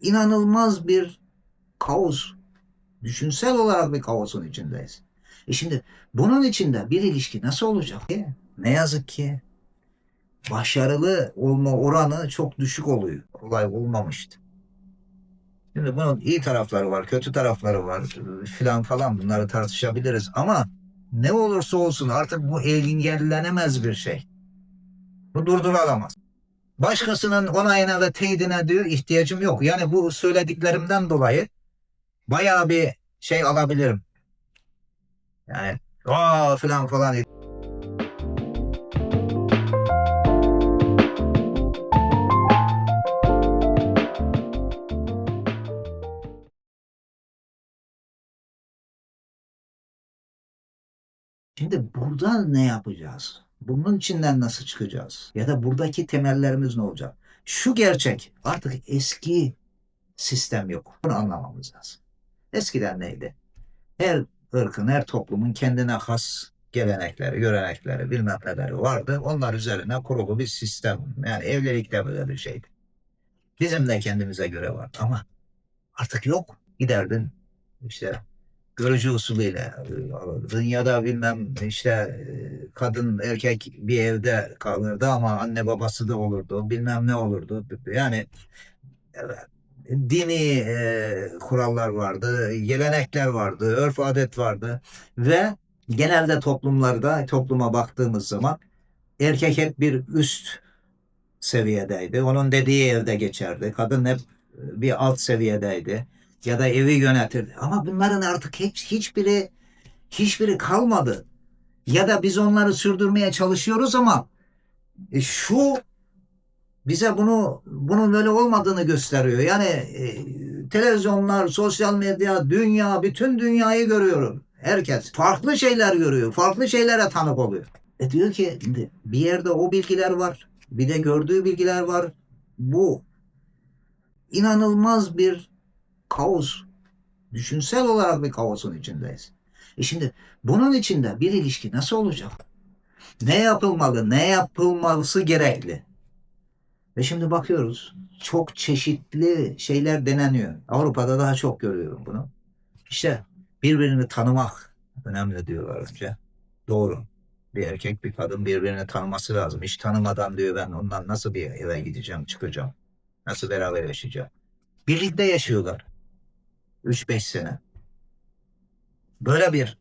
inanılmaz bir kaos. Düşünsel olarak bir kaosun içindeyiz. E şimdi bunun içinde bir ilişki nasıl olacak ki? Ne yazık ki başarılı olma oranı çok düşük oluyor. Kolay olmamıştı. Şimdi bunun iyi tarafları var, kötü tarafları var filan falan bunları tartışabiliriz ama ne olursa olsun artık bu engellenemez bir şey. Bu durdurulamaz. Başkasının onayına ve teyidine diyor ihtiyacım yok. Yani bu söylediklerimden dolayı bayağı bir şey alabilirim. Yani aa filan falan Şimdi burada ne yapacağız? Bunun içinden nasıl çıkacağız? Ya da buradaki temellerimiz ne olacak? Şu gerçek artık eski sistem yok. Bunu anlamamız lazım. Eskiden neydi? Her ırkın, her toplumun kendine has gelenekleri, görenekleri, bilmem neleri vardı. Onlar üzerine kurulu bir sistem. Yani evlilik de böyle bir şeydi. Bizim de kendimize göre var ama artık yok. Giderdin işte görücü usulüyle alırdın ya da bilmem işte e, kadın erkek bir evde kalırdı ama anne babası da olurdu bilmem ne olurdu. Yani e, dini e, kurallar vardı gelenekler vardı örf adet vardı ve genelde toplumlarda topluma baktığımız zaman erkek hep bir üst seviyedeydi. Onun dediği evde geçerdi. Kadın hep bir alt seviyedeydi ya da evi yönetirdi. Ama bunların artık hiç, hiçbiri hiçbiri kalmadı. Ya da biz onları sürdürmeye çalışıyoruz ama e, şu bize bunu bunun böyle olmadığını gösteriyor. Yani e, televizyonlar, sosyal medya, dünya, bütün dünyayı görüyorum. Herkes farklı şeyler görüyor. Farklı şeylere tanık oluyor. E diyor ki bir yerde o bilgiler var. Bir de gördüğü bilgiler var. Bu inanılmaz bir kaos. Düşünsel olarak bir kaosun içindeyiz. E şimdi bunun içinde bir ilişki nasıl olacak? Ne yapılmalı, ne yapılması gerekli? Ve şimdi bakıyoruz çok çeşitli şeyler deneniyor. Avrupa'da daha çok görüyorum bunu. İşte birbirini tanımak önemli diyorlar önce. Doğru. Bir erkek bir kadın birbirini tanıması lazım. Hiç tanımadan diyor ben ondan nasıl bir eve gideceğim, çıkacağım. Nasıl beraber yaşayacağım. Birlikte yaşıyorlar. 3-5 sene. Böyle bir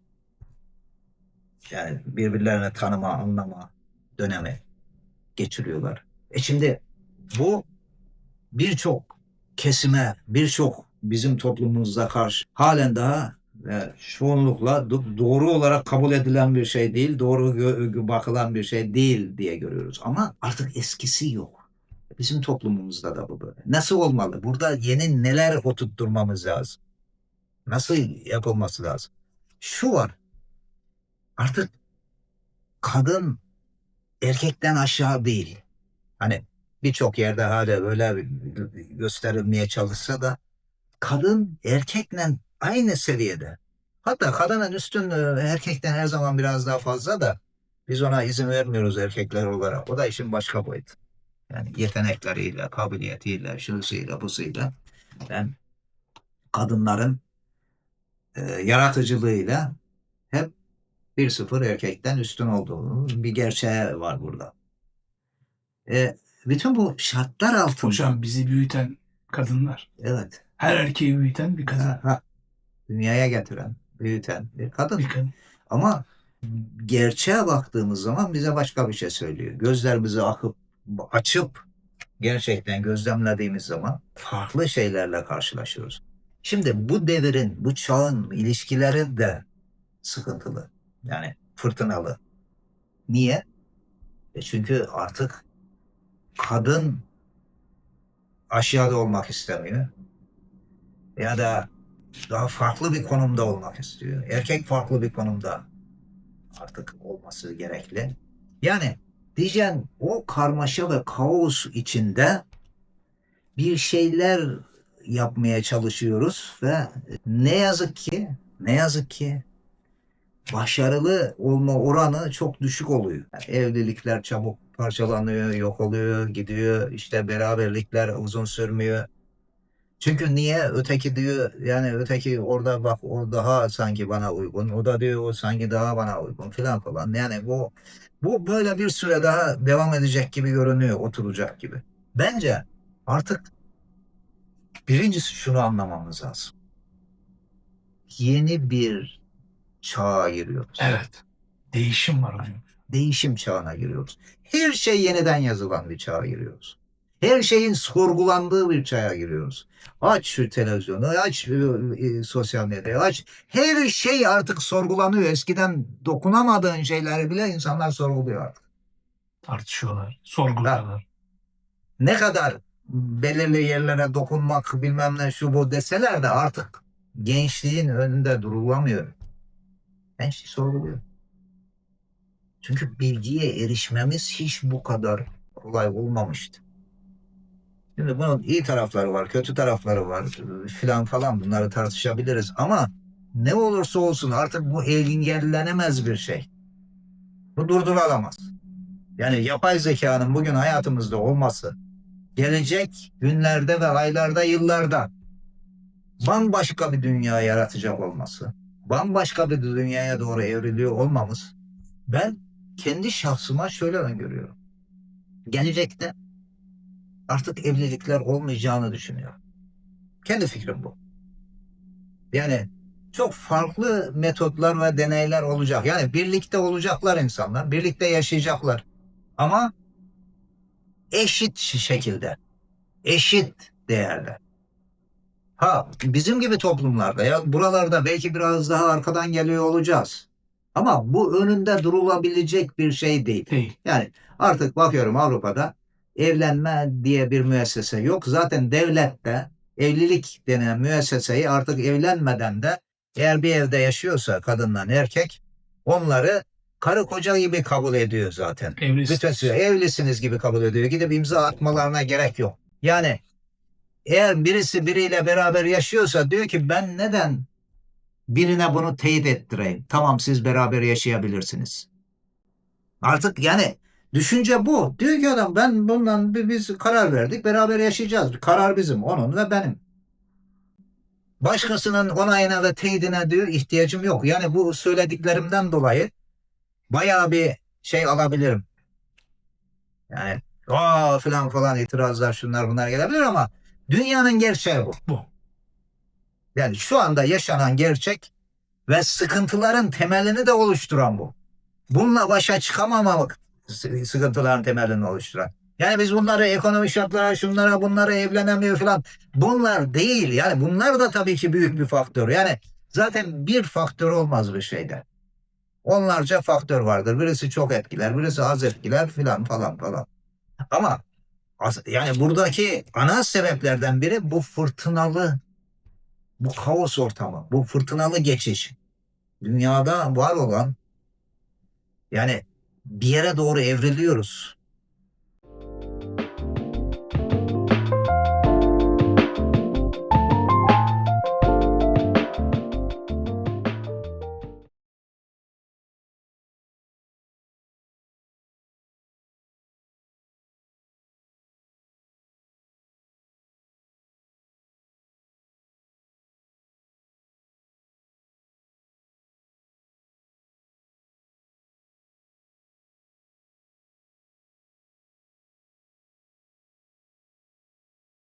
yani birbirlerini tanıma, anlama dönemi geçiriyorlar. E şimdi bu birçok kesime, birçok bizim toplumumuzda karşı halen daha e, çoğunlukla do- doğru olarak kabul edilen bir şey değil, doğru bakılan bir şey değil diye görüyoruz. Ama artık eskisi yok. Bizim toplumumuzda da bu böyle. Nasıl olmalı? Burada yeni neler oturtturmamız lazım? Nasıl yapılması lazım? Şu var. Artık kadın erkekten aşağı değil. Hani birçok yerde hala böyle gösterilmeye çalışsa da kadın erkekle aynı seviyede. Hatta kadının üstünlüğü erkekten her zaman biraz daha fazla da biz ona izin vermiyoruz erkekler olarak. O da işin başka boyutu. Yani yetenekleriyle, kabiliyetiyle, şusuyla, busuyla ben kadınların e, yaratıcılığıyla hep 1-0 erkekten üstün olduğunu bir gerçeği var burada. E, bütün bu şartlar altında Hocam bizi büyüten kadınlar. evet Her erkeği büyüten bir kadın. ha, dünyaya getiren, büyüten bir kadın. Bir kadın. Ama gerçeğe baktığımız zaman bize başka bir şey söylüyor. Gözlerimizi akıp açıp gerçekten gözlemlediğimiz zaman farklı şeylerle karşılaşıyoruz. Şimdi bu devirin, bu çağın ilişkileri de sıkıntılı. Yani fırtınalı. Niye? E çünkü artık kadın aşağıda olmak istemiyor. Ya da daha farklı bir konumda olmak istiyor. Erkek farklı bir konumda artık olması gerekli. Yani diyeceğim o karmaşa ve kaos içinde bir şeyler yapmaya çalışıyoruz ve ne yazık ki ne yazık ki başarılı olma oranı çok düşük oluyor. Yani evlilikler çabuk parçalanıyor, yok oluyor, gidiyor. İşte beraberlikler uzun sürmüyor. Çünkü niye öteki diyor yani öteki orada bak o daha sanki bana uygun. O da diyor o sanki daha bana uygun filan falan. Yani bu bu böyle bir süre daha devam edecek gibi görünüyor, oturacak gibi. Bence artık birincisi şunu anlamamız lazım. Yeni bir çağa giriyoruz. Evet. Değişim var hocam. Değişim çağına giriyoruz. Her şey yeniden yazılan bir çağa giriyoruz. Her şeyin sorgulandığı bir çağa giriyoruz. Aç şu televizyonu, aç e, e, sosyal medyayı, aç. Her şey artık sorgulanıyor. Eskiden dokunamadığın şeyleri bile insanlar sorguluyor artık. Tartışıyorlar, sorguluyorlar. ne kadar belirli yerlere dokunmak bilmem ne şu bu deseler de artık gençliğin önünde durulamıyor. Gençlik sorguluyor. Çünkü bilgiye erişmemiz hiç bu kadar kolay olmamıştı. Şimdi bunun iyi tarafları var, kötü tarafları var filan falan bunları tartışabiliriz ama ne olursa olsun artık bu engellenemez bir şey. Bu durdurulamaz. Yani yapay zekanın bugün hayatımızda olması gelecek günlerde ve aylarda, yıllarda bambaşka bir dünya yaratacak olması, bambaşka bir dünyaya doğru evriliyor olmamız ben kendi şahsıma şöyle öngörüyorum. Gelecekte artık evlilikler olmayacağını düşünüyorum. Kendi fikrim bu. Yani çok farklı metotlar ve deneyler olacak. Yani birlikte olacaklar insanlar, birlikte yaşayacaklar. Ama eşit şekilde, eşit değerde. Ha bizim gibi toplumlarda ya buralarda belki biraz daha arkadan geliyor olacağız. Ama bu önünde durulabilecek bir şey değil. Değil. Yani artık bakıyorum Avrupa'da evlenme diye bir müessese yok. Zaten devlette evlilik denen müesseseyi artık evlenmeden de eğer bir evde yaşıyorsa kadınla erkek onları karı koca gibi kabul ediyor zaten. Evlisin. Bütün süre evlisiniz gibi kabul ediyor. Gidip imza atmalarına gerek yok. Yani eğer birisi biriyle beraber yaşıyorsa diyor ki ben neden birine bunu teyit ettireyim? Tamam siz beraber yaşayabilirsiniz. Artık yani düşünce bu. Diyor ki adam ben bundan bi- biz karar verdik beraber yaşayacağız. Karar bizim onun ve benim. Başkasının onayına ve teyidine diyor ihtiyacım yok. Yani bu söylediklerimden dolayı bayağı bir şey alabilirim. Yani aa falan falan itirazlar şunlar bunlar gelebilir ama dünyanın gerçeği bu. Bu. Yani şu anda yaşanan gerçek ve sıkıntıların temelini de oluşturan bu. Bununla başa çıkamamak sı- sıkıntıların temelini oluşturan. Yani biz bunları ekonomik şartlara, şunlara, bunlara evlenemiyor falan. Bunlar değil. Yani bunlar da tabii ki büyük bir faktör. Yani zaten bir faktör olmaz bir şeyde. Onlarca faktör vardır. Birisi çok etkiler, birisi az etkiler filan falan falan. Ama yani buradaki ana sebeplerden biri bu fırtınalı, bu kaos ortamı, bu fırtınalı geçiş. Dünyada var olan yani bir yere doğru evriliyoruz.